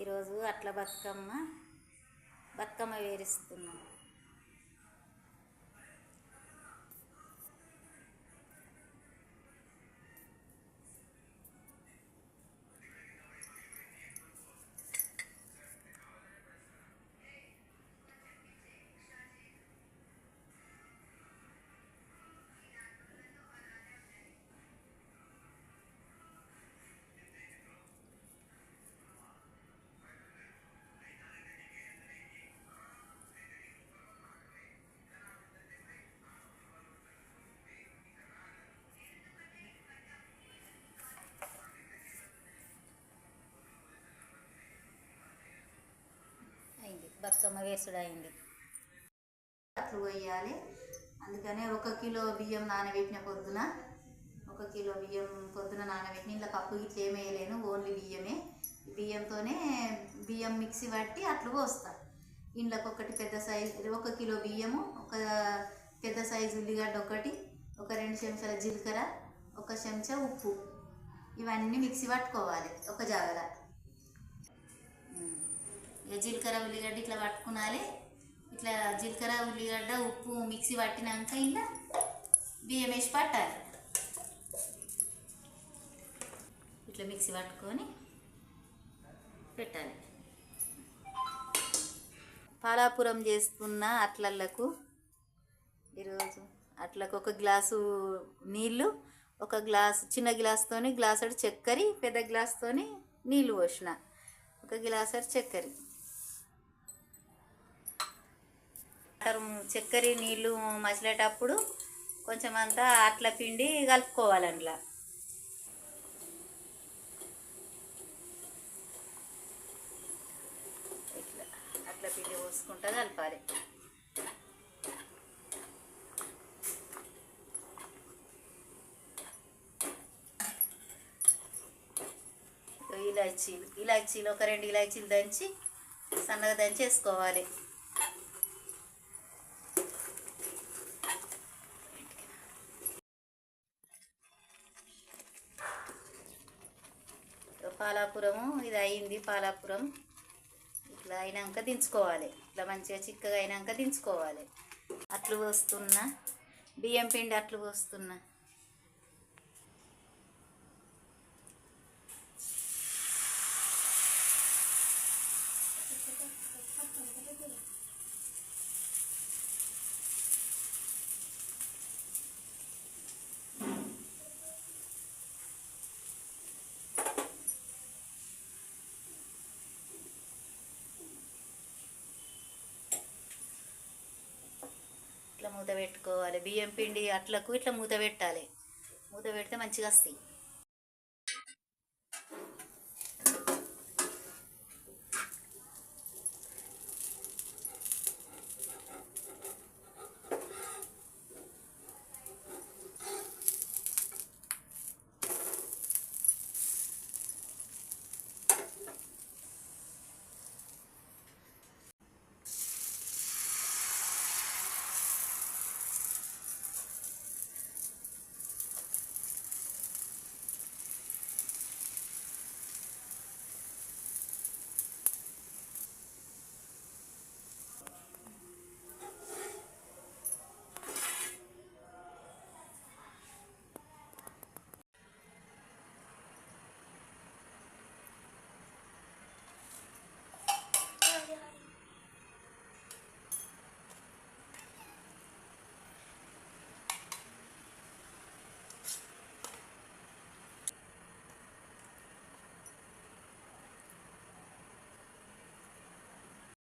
ఈరోజు అట్ల బతుకమ్మ బతుకమ్మ వేరుస్తున్నాం. బతుకమ్మ వేసుడైంది. అయింది అట్లు వేయాలి అందుకనే ఒక కిలో బియ్యం నానబెట్టిన పొద్దున ఒక కిలో బియ్యం పొద్దున నానబెట్టిన ఇంట్లో పప్పు ఇట్లా ఏమి వేయలేను ఓన్లీ బియ్యమే. బియ్యంతోనే బియ్యం మిక్సీ పట్టి అట్లు పోస్తా. ఇంట్లోకి ఒకటి పెద్ద సైజు ఒక కిలో బియ్యము ఒక పెద్ద సైజు ఉల్లిగడ్డ ఒకటి ఒక రెండు చెంచాల జీలకర్ర ఒక చెంచా ఉప్పు. ఇవన్నీ మిక్సీ పట్టుకోవాలి ఒక జాగల ఇక జీలకర్ర ఉల్లిగడ్డ ఇట్లా పట్టుకునాలి ఇట్లా జీలకర్ర ఉల్లిగడ్డ ఉప్పు మిక్సీ పట్టినాక ఇలా బియ్యం వేసి పట్టాలి. ఇట్లా మిక్సీ పట్టుకొని పెట్టాలి. పాలాపురం చేసుకున్న అట్లలకు ఈరోజు అట్లకు ఒక గ్లాసు నీళ్ళు ఒక గ్లాసు చిన్న గ్లాస్తోని గ్లాసుడు చక్కెర పెద్ద గ్లాస్తోని నీళ్ళు పోసిన. ఒక గ్లాసుడు చక్కెర. చక్కెర నీళ్ళు మసిలేటప్పుడు కొంచెం అంతా అట్ల పిండి కలుపుకోవాలి అందులో. ఇట్లా అట్ల పిండి పోసుకుంటా కలపాలి. ఇలాచీలు ఇలాచీలు ఒక రెండు ఇలాచీలు దంచి సన్నగా దంచి వేసుకోవాలి పాలాపురము ఇది అయింది పాలాపురం. ఇట్లా అయినాక దించుకోవాలి. ఇట్లా మంచిగా చిక్కగా అయినాక దించుకోవాలి. అట్లు పోస్తున్నా. బియ్యం పిండి అట్లు పోస్తున్నా. మూత పెట్టుకోవాలి. బియ్యం పిండి అట్లకు ఇట్లా మూత పెట్టాలి. మూత పెడితే మంచిగా వస్తాయి.